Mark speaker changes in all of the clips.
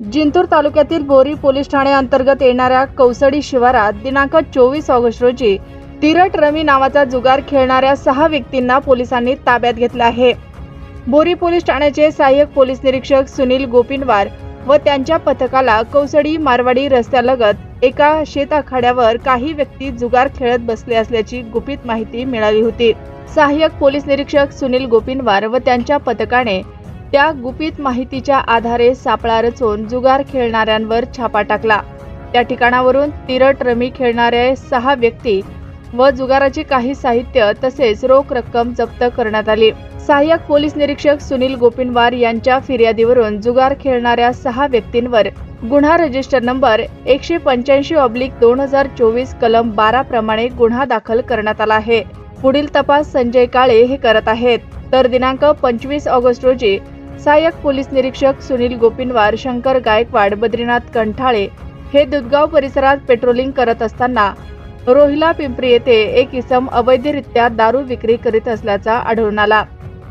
Speaker 1: जिंतूर तालुक्यातील बोरी पोलीस ठाणे अंतर्गत येणाऱ्या कौसडी शिवारात दिनांक चोवीस ऑगस्ट रोजी तिरट रमी नावाचा जुगार खेळणाऱ्या सहा व्यक्तींना पोलिसांनी ताब्यात घेतलं आहे. बोरी पोलीस ठाण्याचे सहाय्यक पोलीस निरीक्षक सुनील गोपिनवार व त्यांच्या पथकाला कौसडी मारवाडी रस्त्यालगत एका शेताखाड्यावर काही व्यक्ती जुगार खेळत बसले असल्याची गुपित माहिती मिळाली होती. सहाय्यक पोलीस निरीक्षक सुनील गोपिनवार व त्यांच्या पथकाने त्या गुपित माहितीच्या आधारे सापळा रचून जुगार खेळणाऱ्यांवर छापा टाकला. त्या ठिकाणावरून तिरट रमी खेळणाऱ्या सहा व्यक्ती व जुगाराचे काही साहित्य तसेच रोख रक्कम जप्त करण्यात आली. सहाय्यक पोलीस निरीक्षक सुनील गोपिनवार यांच्या फिर्यादीवरून जुगार खेळणाऱ्या सहा व्यक्तींवर गुन्हा रजिस्टर नंबर एकशे पंच्याऐंशी ऑब्लिक दोन हजार चोवीस कलम बारा प्रमाणे गुन्हा दाखल करण्यात आला आहे. पुढील तपास संजय काळे हे करत आहेत. तर दिनांक पंचवीस ऑगस्ट रोजी सहाय्यक पोलीस निरीक्षक सुनील गोपिनवार शंकर गायकवाड बद्रीनाथ कंठाळे हे दुधगाव परिसरात पेट्रोलिंग करत असताना रोहिला पिंपरी येथे एक इसम अवैधरित्या दारू विक्री करीत असल्याचा आढळून आला.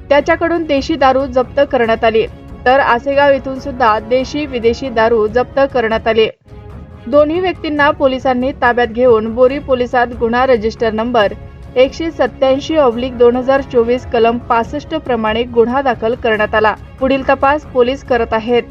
Speaker 1: त्याच्याकडून देशी दारू जप्त करण्यात आली. तर आसेगाव येथून सुद्धा देशी विदेशी दारू जप्त करण्यात आली. दोन्ही व्यक्तींना पोलिसांनी ताब्यात घेऊन बोरी पोलिसात गुन्हा रजिस्टर नंबर एकशे सत्याऐंशी ऑब्लिक दोन हजार चोवीस कलम पासष्ट प्रमाणे गुन्हा दाखल करण्यात आला. पुढील तपास पोलीस करत आहेत.